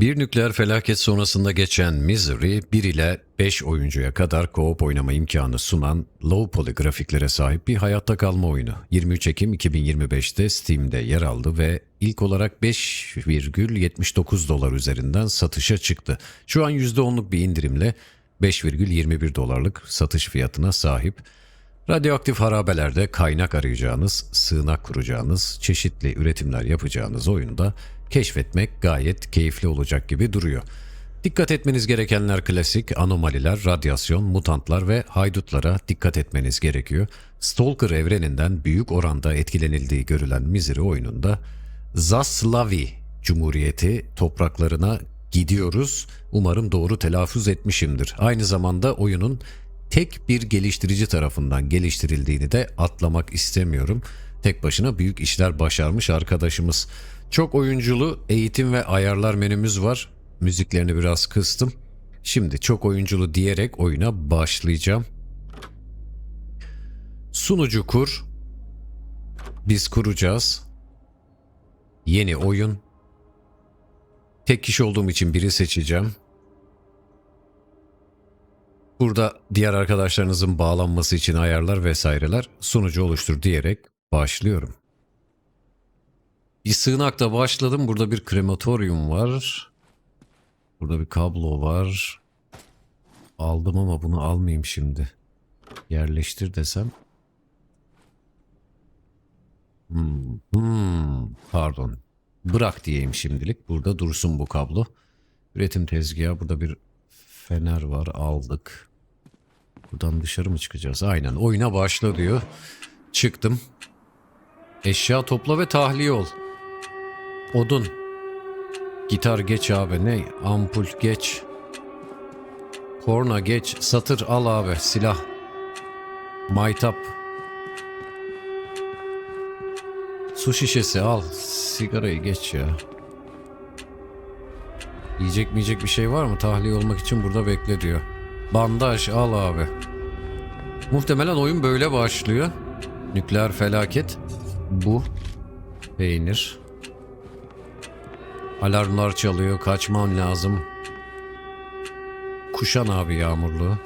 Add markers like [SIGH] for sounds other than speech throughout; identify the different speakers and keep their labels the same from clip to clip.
Speaker 1: Bir nükleer felaket sonrasında geçen Misery 1 ile 5 oyuncuya kadar co-op oynama imkanı sunan low poly grafiklere sahip bir hayatta kalma oyunu. 23 Ekim 2025'te Steam'de yer aldı ve ilk olarak 5,79 dolar üzerinden satışa çıktı. Şu an %10'luk bir indirimle 5,21 dolarlık satış fiyatına sahip. Radyoaktif harabelerde kaynak arayacağınız, sığınak kuracağınız, çeşitli üretimler yapacağınız oyunda keşfetmek gayet keyifli olacak gibi duruyor. Dikkat etmeniz gerekenler klasik, anomaliler, radyasyon, mutantlar ve haydutlara dikkat etmeniz gerekiyor. Stalker evreninden büyük oranda etkilenildiği görülen Misery oyununda Zaslavi Cumhuriyeti topraklarına gidiyoruz. Umarım doğru telaffuz etmişimdir. Aynı zamanda oyunun tek bir geliştirici tarafından geliştirildiğini de atlamak istemiyorum. Tek başına büyük işler başarmış arkadaşımız. Çok oyunculu eğitim ve ayarlar menümüz var. Müziklerini biraz kıstım. Şimdi çok oyunculu diyerek oyuna başlayacağım. Sunucu kur. Biz kuracağız. Yeni oyun. Tek kişi olduğum için biri seçeceğim. Burada diğer arkadaşlarınızın bağlanması için ayarlar vesaireler sunucu oluştur diyerek başlıyorum. Bir sığınakta başladım. Burada bir krematoryum var. Burada bir kablo var. Aldım ama bunu almayayım şimdi. Yerleştir desem. Hmm, hmm, pardon. Bırak diyeyim şimdilik. Burada dursun bu kablo. Üretim tezgahı. Burada bir fener var. Aldık. Buradan dışarı mı çıkacağız? Aynen. Oyuna başla diyor. Çıktım. Eşya topla ve tahliye ol. Odun. Gitar geç abi. Ne? Ampul geç. Korna geç. Satır al abi. Silah. Maytap. Su şişesi al. Sigarayı geç ya. Yiyecek mi yiyecek bir şey var mı? Tahliye olmak için burada bekle diyor. Bandaj al abi. Muhtemelen oyun böyle başlıyor. Nükleer felaket. Bu. Peynir. Alarmlar çalıyor. Kaçmam lazım. Kuşan abi yağmurluğu.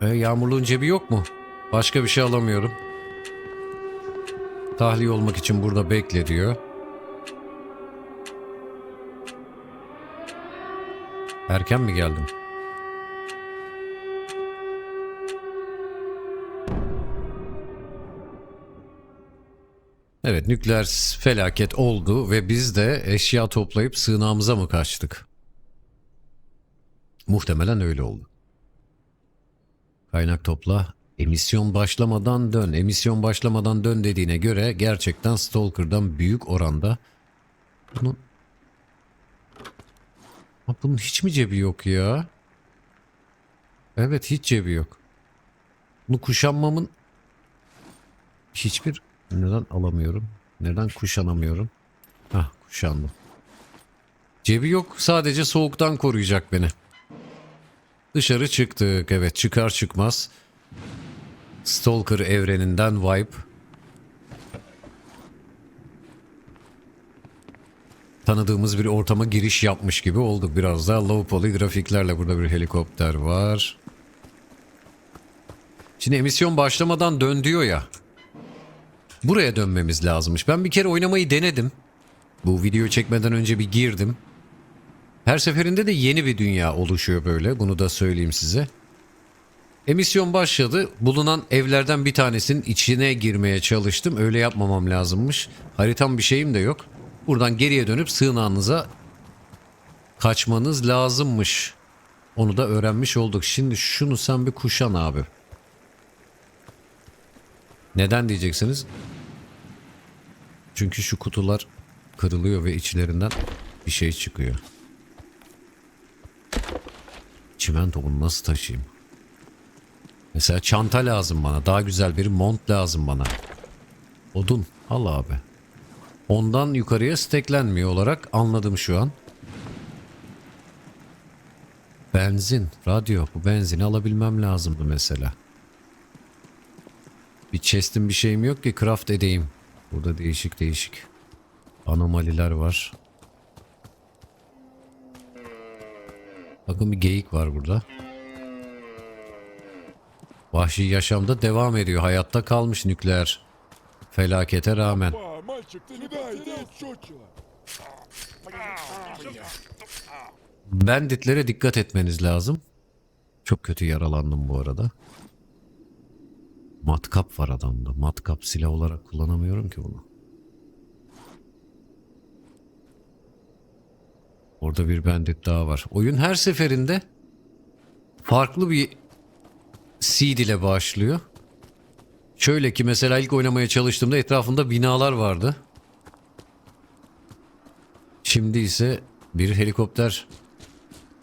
Speaker 1: E, yağmurluğun cebi yok mu? Başka bir şey alamıyorum. Tahliye olmak için burada bekle diyor. Erken mi geldim? Evet nükleer felaket oldu ve biz de eşya toplayıp sığınağımıza mı kaçtık? Muhtemelen öyle oldu. Kaynak topla. Emisyon başlamadan dön. Emisyon başlamadan dön dediğine göre gerçekten Stalker'dan büyük oranda bunun Ha, bunun hiç mi cebi yok ya? Evet hiç cebi yok. Bunu kuşanmamın hiçbir neden alamıyorum? Neden kuşanamıyorum? Hah kuşandım. Cebi yok sadece soğuktan koruyacak beni. Dışarı çıktık evet çıkar çıkmaz. Stalker evreninden vibe. Tanıdığımız bir ortama giriş yapmış gibi olduk. Biraz daha low poly grafiklerle burada bir helikopter var. Şimdi emisyon başlamadan dön diyor ya. Buraya dönmemiz lazımmış. Ben bir kere oynamayı denedim. Bu videoyu çekmeden önce bir girdim. Her seferinde de yeni bir dünya oluşuyor böyle. Bunu da söyleyeyim size. Emisyon başladı. Bulunan evlerden bir tanesinin içine girmeye çalıştım. Öyle yapmamam lazımmış. Haritam bir şeyim de yok. Buradan geriye dönüp sığınağınıza kaçmanız lazımmış. Onu da öğrenmiş olduk. Şimdi şunu sen bir kuşan abi. Neden diyeceksiniz? Çünkü şu kutular kırılıyor ve içlerinden bir şey çıkıyor. Çimento bunu nasıl taşıyayım? Mesela çanta lazım bana. Daha güzel bir mont lazım bana. Odun. Al abi. Ondan yukarıya steklenmiyor olarak anladım şu an. Benzin, radyo. Bu benzini alabilmem lazımdı mesela. Bir chest'im bir şeyim yok ki craft edeyim. Burada değişik değişik. Anomaliler var. Bakın bir geyik var burada. Vahşi yaşamda devam ediyor. Hayatta kalmış nükleer felakete rağmen
Speaker 2: Па, мальчик, ты не дай, чучело.
Speaker 1: Banditlere dikkat etmeniz lazım. Çok kötü yaralandım bu arada. Matkap var adamda. Matkap silah olarak kullanamıyorum ki bunu. Orada bir bandit daha var. Oyun her seferinde farklı bir seed ile başlıyor. Şöyle ki mesela ilk oynamaya çalıştığımda etrafında binalar vardı. Şimdi ise bir helikopter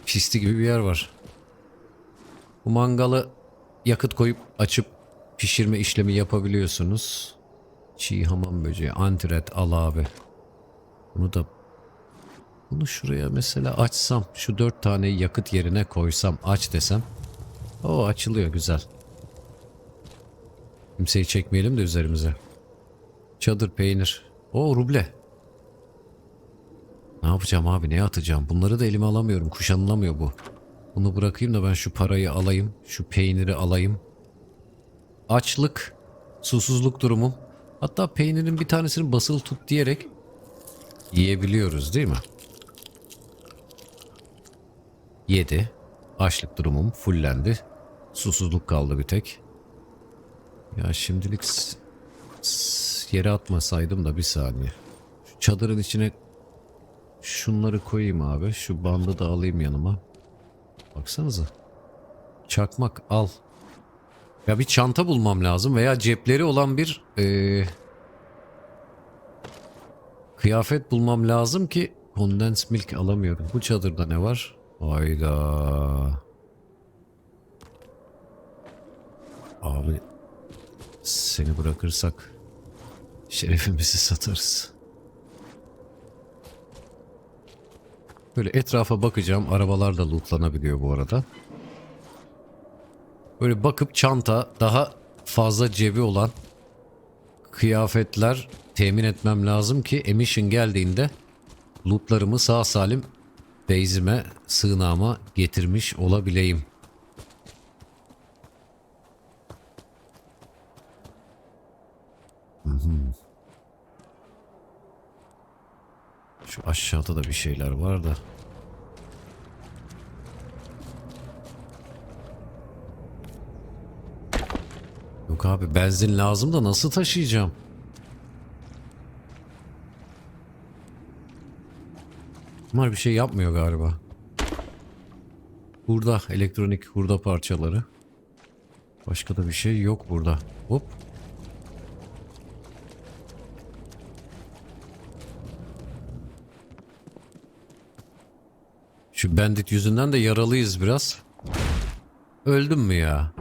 Speaker 1: pisti gibi bir yer var. Bu mangalı yakıt koyup açıp pişirme işlemi yapabiliyorsunuz. Çiğ hamam böceği, antiret al abi. Bunu da bunu şuraya mesela açsam, şu dört tane yakıt yerine koysam, aç desem. O açılıyor güzel. Kimseyi çekmeyelim de üzerimize. Çadır peynir. O ruble. Ne yapacağım abi ne atacağım? Bunları da elime alamıyorum. Kuşanılamıyor bu. Bunu bırakayım da ben şu parayı alayım. Şu peyniri alayım. Açlık, susuzluk durumum. Hatta peynirin bir tanesini basılı tut diyerek yiyebiliyoruz değil mi? 7. Açlık durumum fullendi. Susuzluk kaldı bir tek. Ya şimdilik yere atmasaydım da bir saniye. Şu çadırın içine Şunları koyayım abi. Şu bandı da alayım yanıma. Baksanıza. Çakmak al. Ya bir çanta bulmam lazım veya cepleri olan bir eee, kıyafet bulmam lazım ki condensed milk alamıyorum. Bu çadırda ne var? Hayda. Abi seni bırakırsak şerefimizi satarız. Böyle etrafa bakacağım. Arabalar da lootlanabiliyor bu arada. Böyle bakıp çanta daha fazla cebi olan kıyafetler temin etmem lazım ki emission geldiğinde lootlarımı sağ salim base'ime, sığınağıma getirmiş olabileyim. Şu aşağıda da bir şeyler var da. Yok abi benzin lazım da nasıl taşıyacağım? Bunlar bir şey yapmıyor galiba. Burada elektronik hurda parçaları. Başka da bir şey yok burada. Hop. Şu bandit yüzünden de yaralıyız biraz. Öldüm mü ya?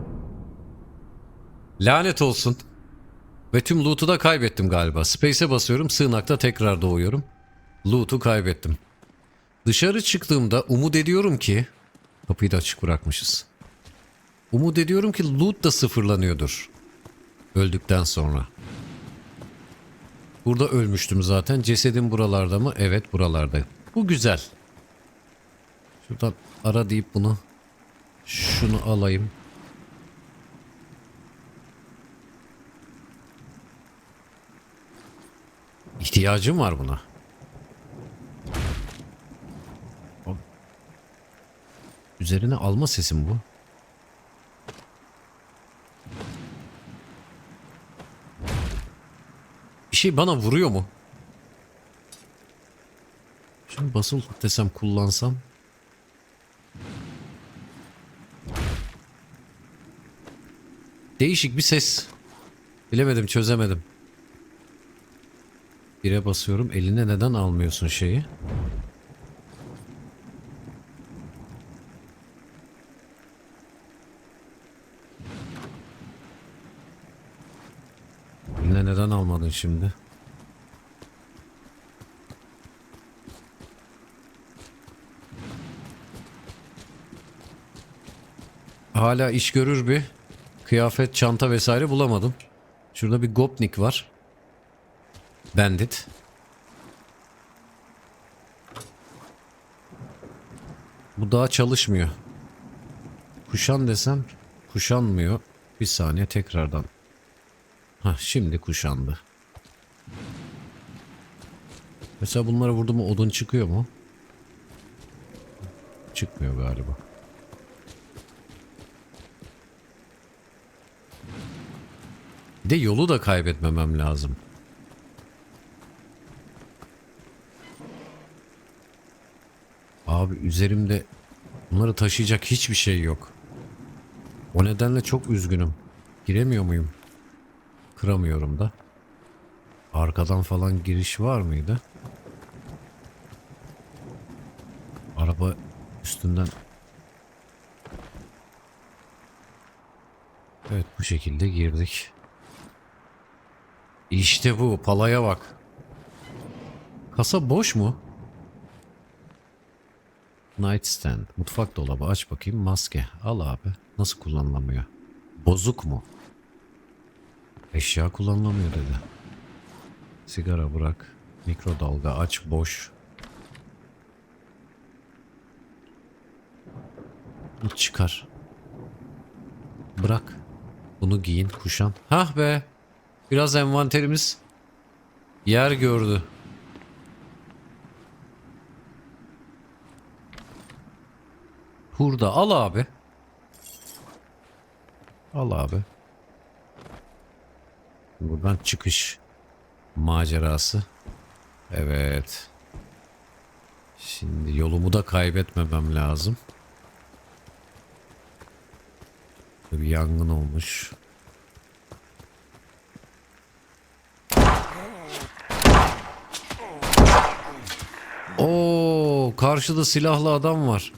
Speaker 1: Lanet olsun. Ve tüm loot'u da kaybettim galiba. Space'e basıyorum, sığınakta tekrar doğuyorum. Loot'u kaybettim. Dışarı çıktığımda umut ediyorum ki... Kapıyı da açık bırakmışız. Umut ediyorum ki loot da sıfırlanıyordur. Öldükten sonra. Burada ölmüştüm zaten. Cesedim buralarda mı? Evet buralarda. Bu güzel. Şuradan ara deyip bunu şunu alayım. İhtiyacım var buna. Üzerine alma sesim bu. Bir şey bana vuruyor mu? Şimdi basılı desem kullansam. Değişik bir ses. Bilemedim çözemedim. Bire basıyorum. Eline neden almıyorsun şeyi? Eline neden almadın şimdi? Hala iş görür bir Kıyafet, çanta vesaire bulamadım. Şurada bir gopnik var. Bandit. Bu daha çalışmıyor. Kuşan desem kuşanmıyor. Bir saniye tekrardan. Hah şimdi kuşandı. Mesela bunlara vurdu mu odun çıkıyor mu? Çıkmıyor galiba. De yolu da kaybetmemem lazım. Abi üzerimde bunları taşıyacak hiçbir şey yok. O nedenle çok üzgünüm. Giremiyor muyum? Kıramıyorum da. Arkadan falan giriş var mıydı? Araba üstünden Evet bu şekilde girdik. İşte bu palaya bak. Kasa boş mu? Nightstand. Mutfak dolabı aç bakayım. Maske. Al abi. Nasıl kullanılamıyor? Bozuk mu? Eşya kullanılamıyor dedi. Sigara bırak. Mikrodalga aç boş. Çıkar. Bırak. Bunu giyin kuşan. Hah be. Biraz envanterimiz yer gördü. Hurda al abi. Al abi. Buradan çıkış macerası. Evet. Şimdi yolumu da kaybetmemem lazım. Bir yangın olmuş. Oo, karşıda silahlı adam var.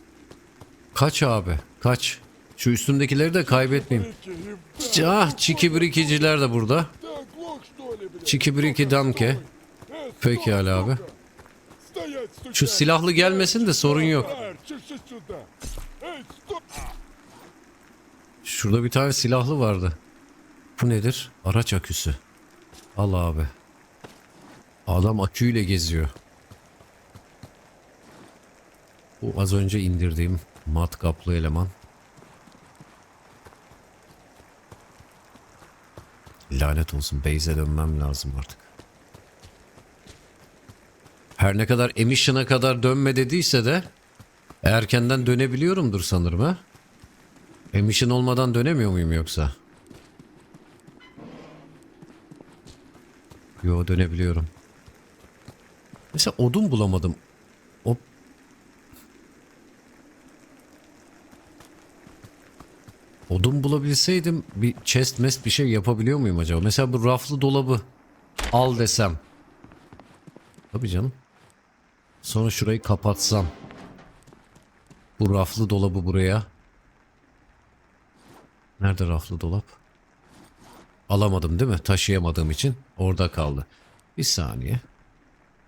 Speaker 1: Kaç abi, kaç. Şu üstümdekileri de kaybetmeyeyim. Ah, çiki birikiciler de burada. Çiki biriki
Speaker 2: damke.
Speaker 1: Pekala abi. Şu silahlı gelmesin de sorun yok. Şurada bir tane silahlı vardı. Bu nedir? Araç aküsü. Al abi. Adam aküyle geziyor. Bu az önce indirdiğim matkaplı eleman. Lanet olsun. Base'e dönmem lazım artık. Her ne kadar emission'a kadar dönme dediyse de erkenden dönebiliyorumdur sanırım ha. Emission olmadan dönemiyor muyum yoksa? Yo dönebiliyorum. Mesela odun bulamadım. Odun bulabilseydim bir chest mest bir şey yapabiliyor muyum acaba? Mesela bu raflı dolabı al desem. Tabii canım. Sonra şurayı kapatsam. Bu raflı dolabı buraya. Nerede raflı dolap? Alamadım değil mi? Taşıyamadığım için orada kaldı. Bir saniye.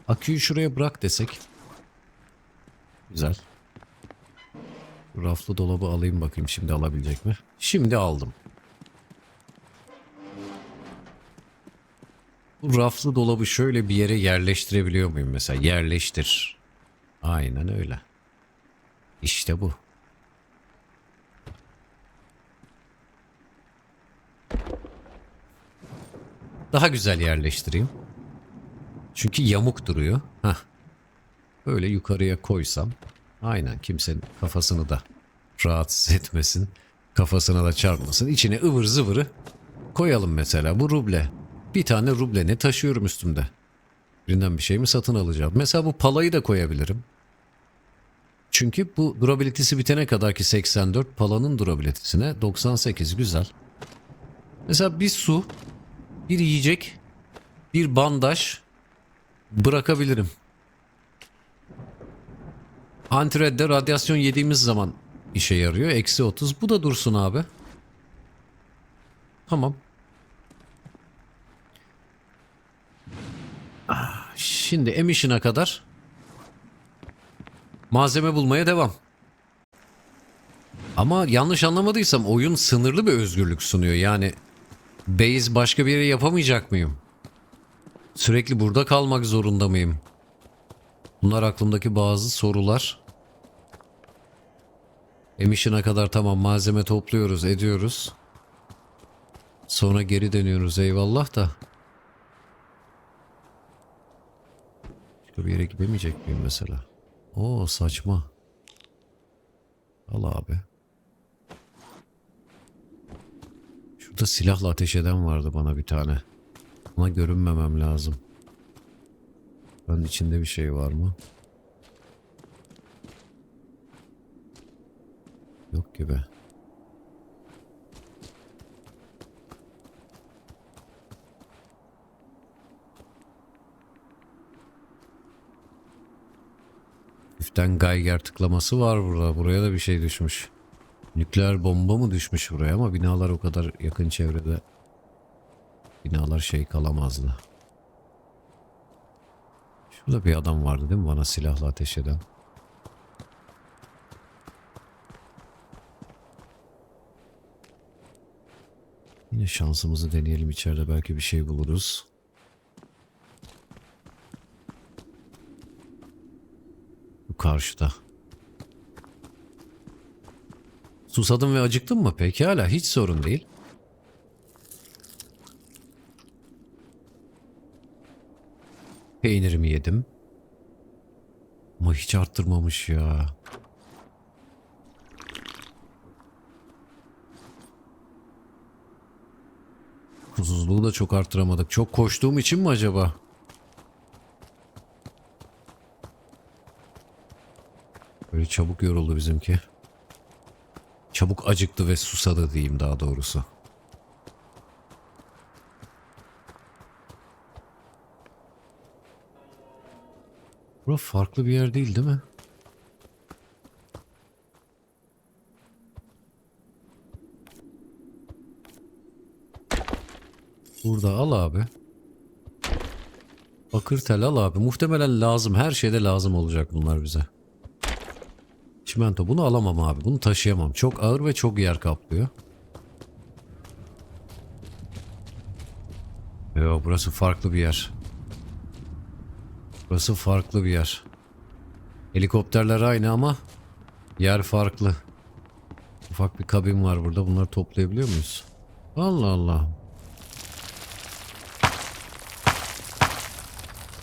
Speaker 1: Aküyü şuraya bırak desek. Güzel. Raflı dolabı alayım bakayım şimdi alabilecek mi? Şimdi aldım. Bu raflı dolabı şöyle bir yere yerleştirebiliyor muyum mesela? Yerleştir. Aynen öyle. İşte bu. Daha güzel yerleştireyim. Çünkü yamuk duruyor. Hah. Böyle yukarıya koysam. Aynen kimsenin kafasını da rahatsız [LAUGHS] etmesin. Kafasına da çarpmasın. İçine ıvır zıvırı koyalım mesela. Bu ruble. Bir tane ruble ne taşıyorum üstümde. Birinden bir şey mi satın alacağım? Mesela bu palayı da koyabilirim. Çünkü bu durabilitesi bitene kadar ki 84 palanın durabilitesine 98 güzel. Mesela bir su bir yiyecek, bir bandaj bırakabilirim. Antiredde radyasyon yediğimiz zaman işe yarıyor. Eksi 30. Bu da dursun abi. Tamam. Ah, Şimdi emission'a kadar malzeme bulmaya devam. Ama yanlış anlamadıysam oyun sınırlı bir özgürlük sunuyor. Yani base başka bir yere yapamayacak mıyım? Sürekli burada kalmak zorunda mıyım? Bunlar aklımdaki bazı sorular. Emission'a kadar tamam malzeme topluyoruz ediyoruz. Sonra geri dönüyoruz eyvallah da. Başka bir yere gidemeyecek miyim mesela? Oo saçma. Al abi. Şurada silahla ateş eden vardı bana bir tane. Ona görünmemem lazım. Ben içinde bir şey var mı? Yok gibi. Hafiften Geiger tıklaması var burada. Buraya da bir şey düşmüş. Nükleer bomba mı düşmüş buraya ama binalar o kadar yakın çevrede. Binalar şey kalamazdı. Şurada bir adam vardı değil mi bana silahla ateş eden? Yine şansımızı deneyelim içeride belki bir şey buluruz. Bu karşıda. Susadın ve acıktın mı? Pekala hiç sorun değil. Peynirimi yedim. Ama hiç arttırmamış ya. Susuzluğu da çok arttıramadık. Çok koştuğum için mi acaba? Böyle çabuk yoruldu bizimki. Çabuk acıktı ve susadı diyeyim daha doğrusu. Bura farklı bir yer değil değil mi? Burada al abi. Bakır tel al abi. Muhtemelen lazım. Her şeyde lazım olacak bunlar bize. Çimento bunu alamam abi. Bunu taşıyamam. Çok ağır ve çok yer kaplıyor. Yo burası farklı bir yer. Burası farklı bir yer. Helikopterler aynı ama yer farklı. Ufak bir kabin var burada. Bunları toplayabiliyor muyuz? Allah Allah.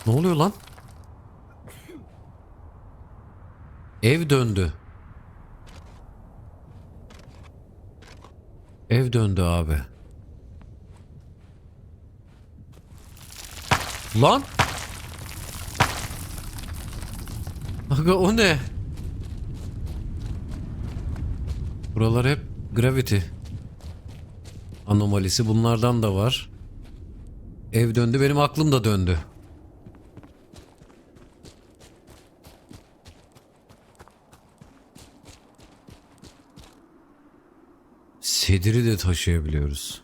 Speaker 1: Ne oluyor lan? Ev döndü. Ev döndü abi. Lan! Aga o ne? Buralar hep gravity. Anomalisi bunlardan da var. Ev döndü benim aklım da döndü. Sediri de taşıyabiliyoruz.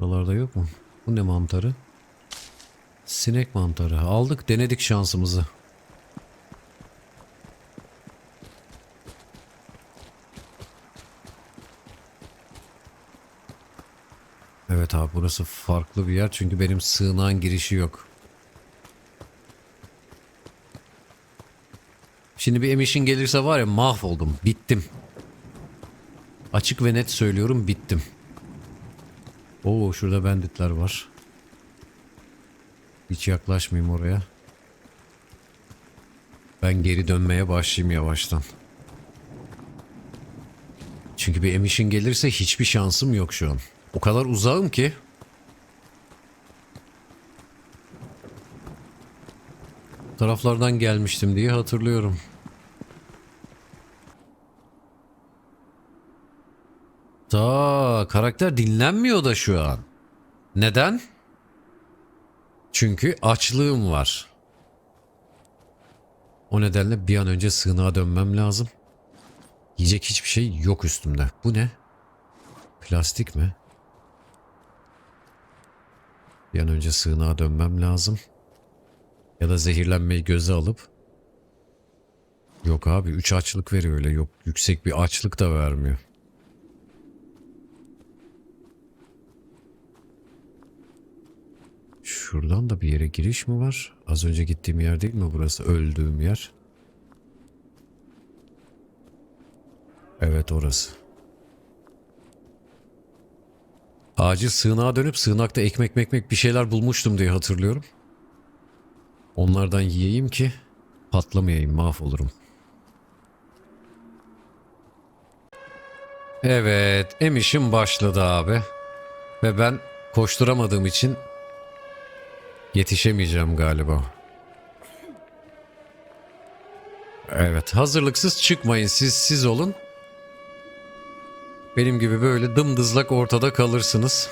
Speaker 1: Buralarda yok mu? Bu ne mantarı? Sinek mantarı. Aldık denedik şansımızı. Burası farklı bir yer çünkü benim sığınağın girişi yok. Şimdi bir emission gelirse var ya mahvoldum. Bittim. Açık ve net söylüyorum bittim. Oo şurada banditler var. Hiç yaklaşmayayım oraya. Ben geri dönmeye başlayayım yavaştan. Çünkü bir emission gelirse hiçbir şansım yok şu an. O kadar uzağım ki. Taraflardan gelmiştim diye hatırlıyorum. Ta karakter dinlenmiyor da şu an. Neden? Çünkü açlığım var. O nedenle bir an önce sığınağa dönmem lazım. Yiyecek hiçbir şey yok üstümde. Bu ne? Plastik mi? Bir an önce sığınağa dönmem lazım. Ya da zehirlenmeyi göze alıp Yok abi 3 açlık veriyor öyle yok yüksek bir açlık da vermiyor. Şuradan da bir yere giriş mi var? Az önce gittiğim yer değil mi burası? Öldüğüm yer. Evet orası. Acil sığınağa dönüp sığınakta ekmek mekmek bir şeyler bulmuştum diye hatırlıyorum. Onlardan yiyeyim ki patlamayayım mahvolurum. Evet emişim başladı abi. Ve ben koşturamadığım için yetişemeyeceğim galiba. Evet hazırlıksız çıkmayın siz siz olun. Benim gibi böyle dımdızlak ortada kalırsınız.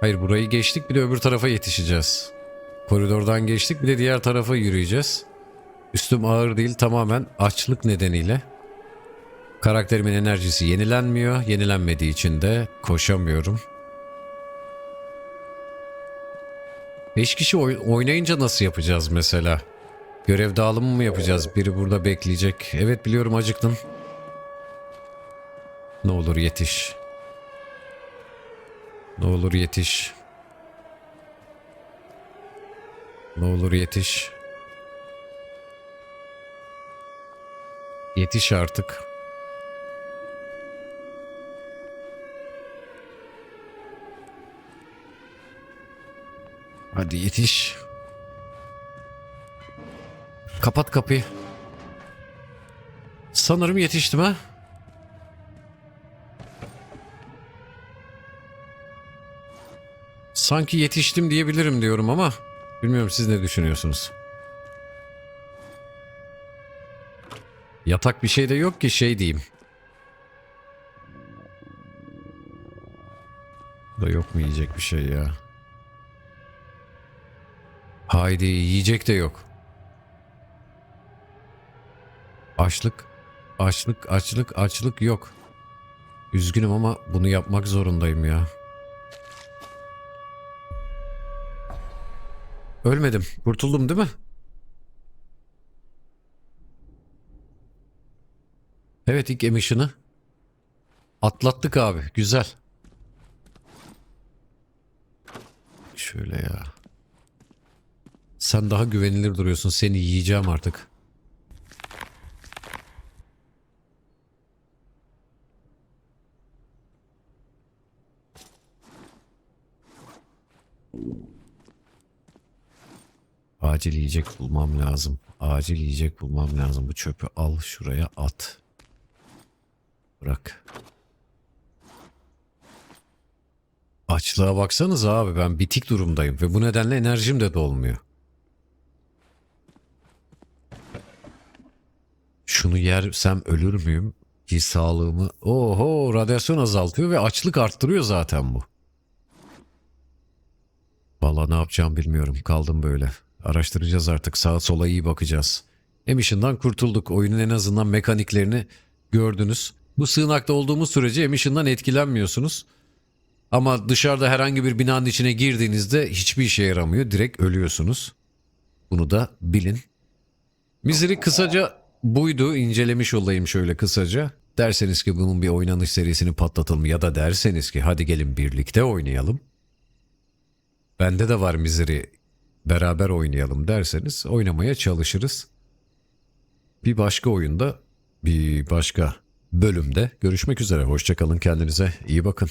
Speaker 1: Hayır burayı geçtik bir de öbür tarafa yetişeceğiz. Koridordan geçtik bir de diğer tarafa yürüyeceğiz. Üstüm ağır değil tamamen açlık nedeniyle. Karakterimin enerjisi yenilenmiyor. Yenilenmediği için de koşamıyorum. 5 kişi oy- oynayınca nasıl yapacağız mesela? Görev dağılımı mı yapacağız? Biri burada bekleyecek. Evet biliyorum acıktın. Ne olur yetiş. Ne olur yetiş. Ne olur yetiş. Yetiş artık. Hadi yetiş. Kapat kapıyı. Sanırım yetiştim ha. Sanki yetiştim diyebilirim diyorum ama bilmiyorum siz ne düşünüyorsunuz? Yatak bir şey de yok ki şey diyeyim. Da yok mu yiyecek bir şey ya? Haydi yiyecek de yok. Açlık, açlık, açlık, açlık yok. Üzgünüm ama bunu yapmak zorundayım ya. Ölmedim. Kurtuldum değil mi? Evet ilk emission'ı. Atlattık abi. Güzel. Şöyle ya. Sen daha güvenilir duruyorsun. Seni yiyeceğim artık. Acil yiyecek bulmam lazım. Acil yiyecek bulmam lazım. Bu çöpü al şuraya at. Bırak. Açlığa baksanız abi ben bitik durumdayım ve bu nedenle enerjim de dolmuyor. Şunu yersem ölür müyüm? Ki sağlığımı... Oho radyasyon azaltıyor ve açlık arttırıyor zaten bu. Vallahi ne yapacağım bilmiyorum. Kaldım böyle. Araştıracağız artık. Sağa sola iyi bakacağız. Emission'dan kurtulduk. Oyunun en azından mekaniklerini gördünüz. Bu sığınakta olduğumuz sürece Emission'dan etkilenmiyorsunuz. Ama dışarıda herhangi bir binanın içine girdiğinizde hiçbir işe yaramıyor. Direkt ölüyorsunuz. Bunu da bilin. Misery kısaca buydu. İncelemiş olayım şöyle kısaca. Derseniz ki bunun bir oynanış serisini patlatalım ya da derseniz ki hadi gelin birlikte oynayalım. Bende de var Misery beraber oynayalım derseniz oynamaya çalışırız. Bir başka oyunda bir başka bölümde görüşmek üzere. Hoşçakalın kendinize iyi bakın.